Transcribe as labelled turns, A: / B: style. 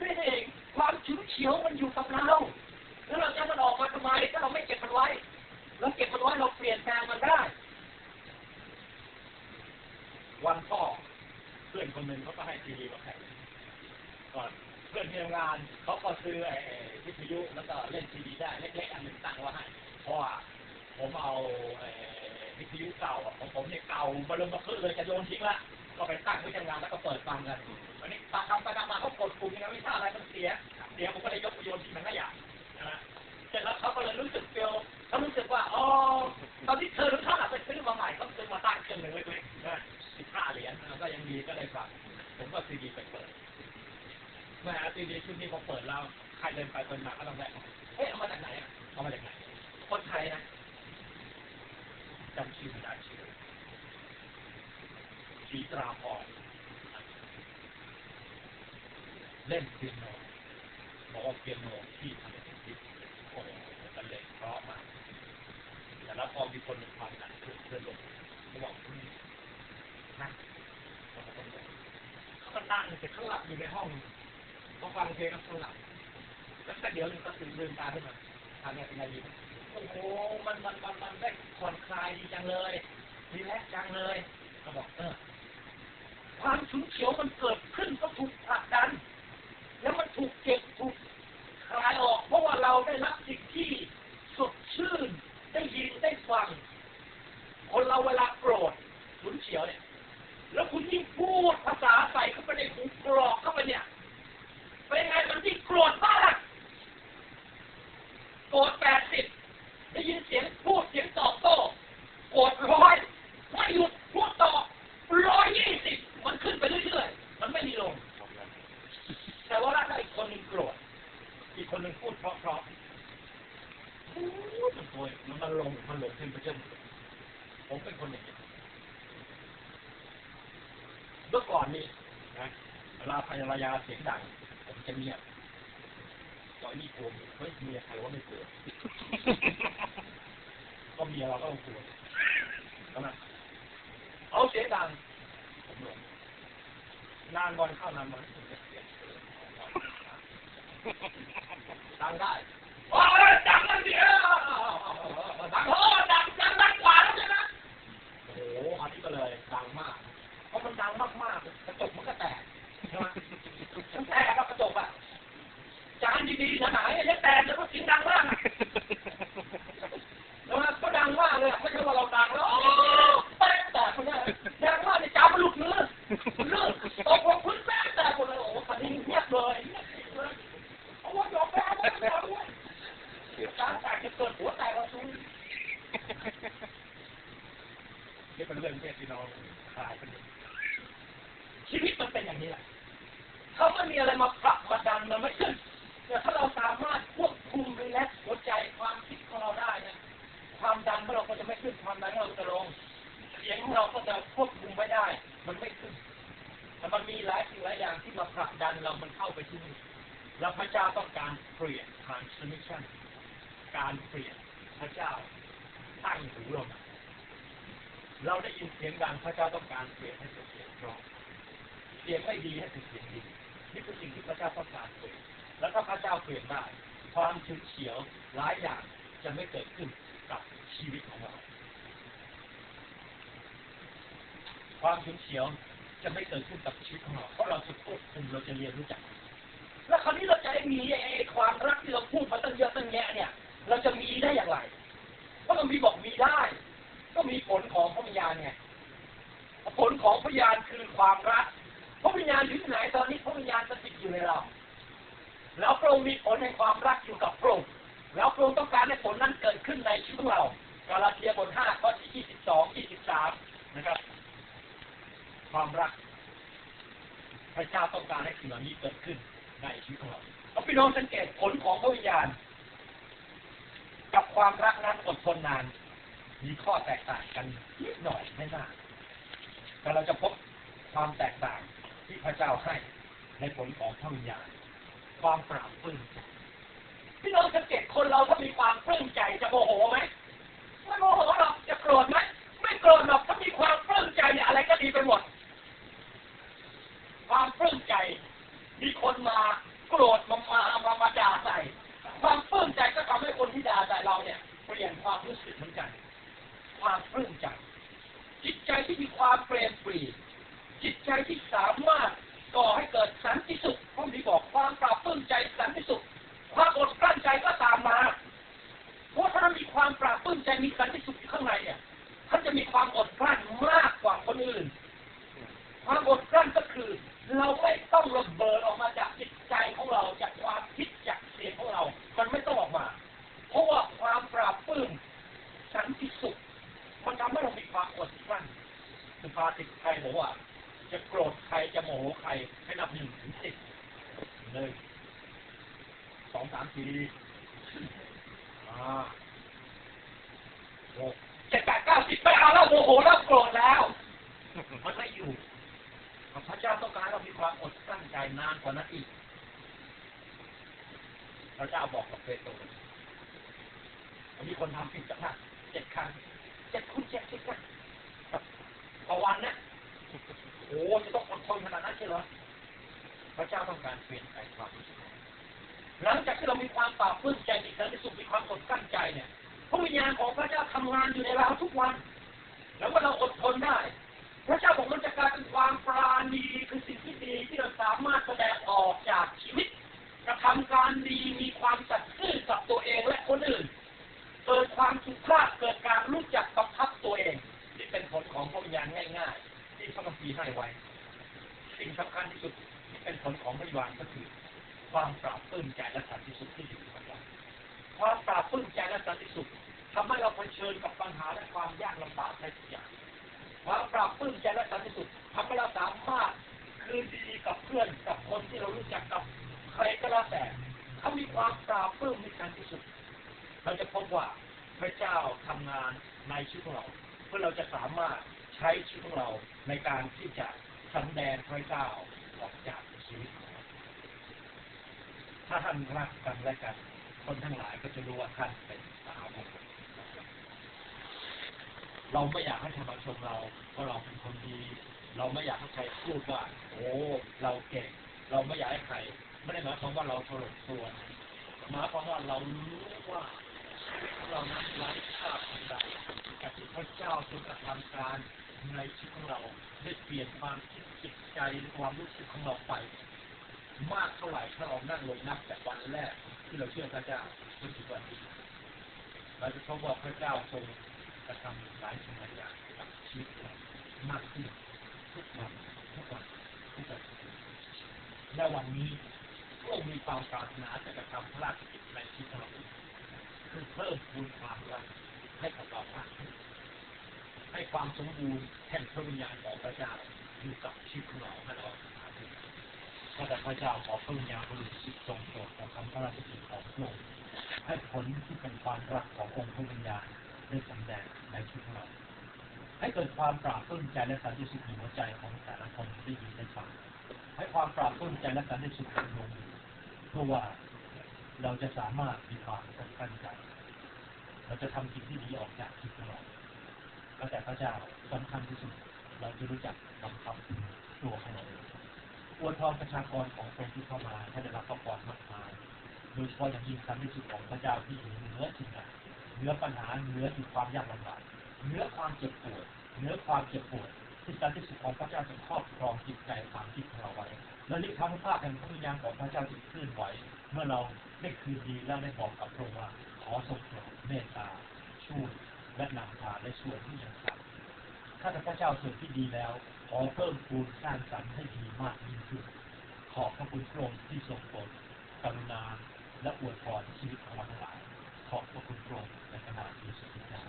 A: นี่เองความฉุนเฉียวมันอยู่กับเราแล้วเราจะมันออกมาทำไมถ้าเราไม่เก็บมันไว้เราเก็บมันไว้เราเปลี่ยนแปลงมันได้
B: วันพ่อเพื่อนคนหนึ่งเขาก็ให้ซีดีมาแข่งก่อนเพื่อนที่ทำงานเขาก็ซื้อไอ้วิทยุแล้วก็เล่นซีดีได้เล็กๆอันหนึ่งตั้งไว้ให้เพราะว่าผมเอาวิทยุเก่าของผมเนี่ยเก่าบรมมาขึ้นเลยจะโยนทิ้งละ ก็ไปตั้งไว้ทำงานแล้วก็เปิดฟังกันวันนี้ตาทำไปทำมาเขากดปุ่มยังไม่ทราบอะไรมันเสียเสียผมก็เลยยกไปโยนทิ้งมันขยะนะเสร็จแล้วเขาก็เลยรู้สึกเฟลเขารู้สึกว่าอ๋อตอนที่เธอรู้ท่าไปซื้อมาใหม่เขาซื้อมาตั้งเครื่องหนึ่งเล็กๆนะสิบห้าเหรียญก็ยังดีก็ได้ฟังผมก็ซีดีไปเปิดแม่ซีดีชุดนี้พอเปิดแล้วใครเดินไปเดินมาก็ต้องแวะเฮ้ยเอามาจากไหนอะเอามาจากไหนคนไทยนะจำชื่อไม่ได้ชื่อ ชีตราพรเล่นเปียโนบอกว่าเปียโนที่ทำเป็นดิบโอ้โหมันเล่นเพราะมากแต่แล้วพอมีคนมีความหนักขึ้นเพื่อนลงเขาบอกอืมนั่งเขาต้องลงเขาก็นั่งแต่เขาหลับอยู่ในห้องเขาฟังเพลงเขาหลับแล้วก็เดี๋ยวนึงก็ตื่นลืมตาขึ้นมาทางนี้เป็นไงดีโอ้โห มันมันมันมันได้ผ่อนคลายดีจังเลยรีแลกซ์จังเลยเขาบอกเออ
A: ความฉุนเฉียวมันเกิดขึ้นก็ถูกผลักดัน แล้วมันถูกเก็บถูกคลายออก เพราะว่าเราได้รับสิ่งที่สดชื่น ได้ยินได้ฟัง คนเราเวลาโกรธฉุนเฉียวเนี่ย แล้วคุณยิ่งพูดภาษาใส่เข้าไปในหูกรอกเข้าไปเนี่ย เป็นไงมันยิ่งโกรธมากโกรธแปดสิบได้ยินเสียงพูดเสียงตอบโต้โกรธร้อยไม่หยุดพูดต่อร้อยยี่สิบมันขึ้นไปเรื่อยๆ มันไม่มีลง แต่ว่าถ้าอีกคนหนึ่งโกรธ
B: อีกคนหนึ่งพูด เพราะเพราะๆพูดมันโวยมันมันลงมันลงขึ้นไปเรื่อยผมเป็นคนอย่างนี้เมื่อก่อนนี่นะเวลาภรรยาเสียงดังผมจะเงียบตอนนี้กลัวเฮ้ยเมียใครว่าไม่กลัวก็เมียเราก็ต้องกลัวใช่ไหมเอาเสียงดังผมหลงนานวันเข้านานวันผมจะเสียง ดังได้โอ้ยดังเลยเดียวดังโอ้ดังดังดังกว่าแล้วใช่ไหมโอ้โหอันนี้ก็เลยดังมาก เพราะมันดังมากๆกระจกมันก็แตกใช่ไหมมันแตกแล้วกระจกอะจานดีๆหนาๆยังแตกแล้วก็เสียงดังมากอะ แล้วก็ดังมากเลยอะไม่ใช่ว่าเราดังแล้วโอ้แป๊ะแตกคนนี้ดังมากในจ้ามันหลุดมือเลือดตกลงพื้นแป๊ะแตกคนเลยโอ้โหคันนี้เงียบเลยเงียบเลยโอ้ยยอมแพ้ไม่ได้ด้วยการแตกจะเกิดหัวแตกเราซูนนี่เป็นเรื่องที่พี่น้องคลายกันอยู่ชีวิตมันเป็นอย่างนี้แหละเขาไม่มีอะไรมาผลักมาดันมันไม่ขึ้นแต่ถ้าเราสามารถควบคุมรีแลกซ์หัวใจความคิดของเราได้เนี่ยความดันของเราก็จะไม่ขึ้นความดันของเราจะลงเสียงของเราก็จะควบคุมไม่ได้ มันไม่ขึ้นแต่มันมีหลายสิ่งหลายอย่างที่มาผลักดันเรามันเข้าไปที่นี่แล้วพระเจ้าต้องการเปลี่ยน transformation การเปลี่ยนพระเจ้าตั้งหูเรามเราได้ยินเสียงดังพระเจ้าต้องการเปลี่ยนให้เป็นเสียงเพราะเสียงไม่ดีให้เป็นเสียงดี นี่คือสิ่งที่พระเจ้าต้องการเปลี่ยนแล้วถ้าพระเจ้าเปลี่ยนได้ ความฉุนเฉียวหลายอย่างจะไม่เกิดขึ้นกับชีวิตของเรา ความฉุนเฉียวจะไม่เกิดขึ้นกับชีวิตของเรา เพราะเราจะควบคุมเราจะเรียนรู้จัก แล้วคราวนี้เราจะได้มีไอ้ความรักที่เราพูดมาตั้งเยอะตั้งแยะเนี่ย เราจะมีได้อย่างไร เพราะเรามีบอกมีได้ ก็มีผลของพระวิญญาณไงผลของพระวิญญาณคือความรัก พระวิญญาณอยู่ที่ไหนตอนนี้พระวิญญาณสถิตอยู่ในเรา แล้วพระองค์มีผลแห่งความรักอยู่กับพระองค์แล้วพระองค์ต้องการให้ผลนั้นเกิดขึ้นในชีวิตของเรากาลาเทียบทห้าข้อที่ยี่สิบสองยี่สิบสามนะครับ ความรักพระเจ้าต้องการให้สิ่งเหล่านี้เกิดขึ้นในชีวิตของเราเอาพี่น้องสังเกตผลของพระวิญญาณ กับความรักนั้นอดทนนาน มีข้อแตกต่างกันนิดหน่อยไม่มากแต่เราจะพบความแตก เจ้าให้ในผลของพระวิญาณความปราบปลื้มใจพี่น้องสังเกตคนเราถ้ามีความปลื้มใจจะโมโหไหมไม่โมโหหรอกจะโกรธไหมไม่โกรธหรอกถ้ามีความปลื้มใจเนี่ยอะไรก็ดีไปหมด ความปลื้มใจมีคนมา
A: โกรธมามามามาด่าใส่ความปลื้มใจก็ทำให้คนที่ด่าใส่เราเนี่ยเปลี่ยนความรู้สึกเหมือนกัน ความปลื้มใจ จิตใจที่มีความเปลี่ยนปรีจิตใจที่สามารถ ก่อให้เกิดสันติสุขพระมีบอกความปราบปลื้มใจสันติสุขความอดกลั้นใจก็ตามมาเพราะถ้ามีความปราบปลื้มใจมีสันติสุขอยู่ข้างในเนี่ยท่านจะมีความอดกลั้นมากกว่าคนอื่น ความอดกลั้นก็คือ เราไม่ต้องระเบิดออกมาจากจิตใจของเราจากความคิดจากเสียงของเรา มันไม่ต้องออกมา เพราะว่าความปราบปลื้มสันติสุขมันทำให้เรามีความอดกลั้นสุภาษิตไทยบอกว่า จะโกรธใครจะโมโหใครให้นับหนึ่งถึงสิบเลยสองสามสี่อ่าหกเจ็ดแปดเก้าสิบไม่เอาแล้วโมโหแล้วโกรธแล้ว มันไม่อยู่พระเจ้าต้องการเรามีความอดกลั้นใจนานกว่านั้นอีกพระเจ้าบอกกับเปโตรมีคนทำผิดสักเจ็ดครั้งเจ็ดคุณเจ็ดสิบครั้งต่อวันนะ อ้จะต้องอดทนขนาดนั้นใช่หรอพระเจ้าต้องการเปลี่ยนแปลงความรู้สึกหลังจากที่เรามีความปราบปลื้มใจมีสันติสุขมีความอดกั้นใจเนี่ยพระวิญญาณของพระเจ้าทำงานอยู่ในเราทุกวัน แล้วเมื่อเราอดทนได้ พระเจ้าบอกมันจะกลายเป็นความปราณี ความปราบปื้มใจและสันติสุขที่อยู่กับเราความปราบปื้มใจและสันติสุขทำให้เราเผชิญกับปัญหาและความยากลำบากได้ทุกอย่างความปราบปื้มใจและสันติสุขทำให้เราสามารถคืนดีกับเพื่อนกับคนที่เรารู้จักกับใครก็แล้วแต่เขามีความปราบปื้มมีสันติสุขเราจะพบว่าพระเจ้าทำงานในชีวิตของเราเพื่อเราจะสามารถใช้ชีวิตของเราในการที่จะสำแดงพระเจ้าออกจากชีวิต ถ้าท่านรักกันและกัน คนทั้งหลายก็จะรู้ว่าท่านเป็นสาวกเราไม่อยากให้ใครมาชมเราว่าเราเป็นคนดี เราไม่อยากให้ใครพูดว่า โอ้เราเก่ง เราไม่อยากให้ใครไม่ได้หมายความว่าเราถลกตัวหมายความว่าเรารู้ว่าเรานั้นไร้ค่าเพียงใดแต่ที่พระเจ้าทรงกระทำการในชีวิตของเราได้เปลี่ยนความคิดจิตใจความรู้สึกของเราไป มากเท่าไหร่ถ้าเรานั่งลงนับแต่วันแรกที่เราเชื่อพระเจ้าจนถึงวันนี้เราจะพบว่าพระเจ้าทรงกระทำหลายสิ่งหลายอย่างกับชีวิตเรามากขึ้นทุกวันทุกวันทุกวันและวันนี้พระองค์มีความปรารถนาจะกระทำพระราชกิจในชีวิตเราคือเพิ่มพูนความรักให้กับเรามากขึ้นให้ความสมบูรณ์แห่งพระวิญญาณของพระเจ้าอยู่กับชีวิตของเราให้เรา พระเจ้าขอพระวิญญาณบริสุทธิ์ทรงโปรดของคำพระราชกิจของพระองค์ให้ผลที่เป็นความรักขององค์พระวิญญาณได้สำแดงในชีวิตเราให้เกิดความปราบปลื้มใจและสันติสุขในหัวใจของแต่ละคนได้ยินได้ฟังให้ความปราบปลื้มใจและสันติสุขเป็นลงเพื่อว่าเราจะสามารถมีความตั้งใจเราจะทำสิ่งที่ดีออกจากชีวิตของเราก็แต่พระเจ้าสำคัญที่สุด เราจะรู้จักบังคับตัวของเราอ อวยพรประชากรของคนที่เข้ามาให้ได้รับพระพรมากมายโดยเฉพาะอย่างยิ่งสันติสุขของพระเจ้าที่อยู่เหนือสิ่งใดเหนือปัญหาเหนือที่ความยากลำบากเหนือความเจ็บปวดเหนือความเจ็บปวดที่สันติสุขของพระเจ้าจะครอบครองจิตใจความคิดของเราไว้และฤทธิ์ธรรมภาพแห่งพระวิญญาณของพระเจ้าจะเคลื่อนไหวเมื่อเราได้คืนดีและได้บอกกับพระองค์ว่าขอทรงโปรดเมตตาช่วยและนำพาและช่วยที่ยังขาด ข้าพระเจ้าส่วนที่ดีแล้ว ขอเพิ่มพูนสร้างสรรค์ให้ดีมากยิ่งขึ้น ขอบพระคุณพระองค์ที่ทรงโปรดกรุณาและอวยพรชีวิตของเราทั้งหลาย ขอบพระคุณพระองค์ในขณะที่สุดท้า